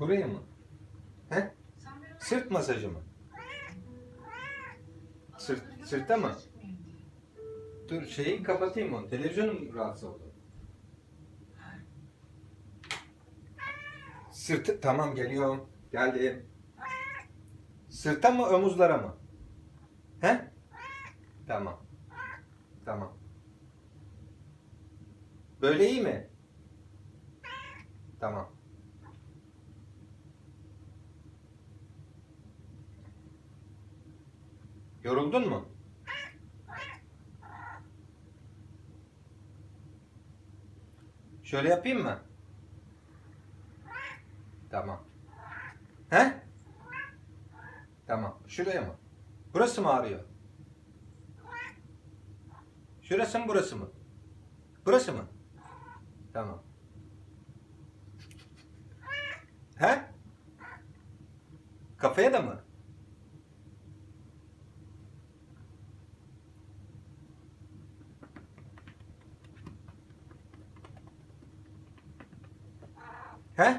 Buraya mı? He? Sırt masajı mı? Sırt, sırtta mı? Dur şeyi kapatayım onu. Televizyonum rahatsız oldu. Sırtı tamam geliyorum. Geldim. Sırta mı omuzlara mı? He? Tamam. Tamam. Böyle iyi mi? Tamam. Yoruldun mu? Şöyle yapayım mı? Tamam. He? Tamam. Şuraya mı? Burası mı ağrıyor? Şurası mı burası mı? Burası mı? Tamam. He? Kafaya da mı? Huh?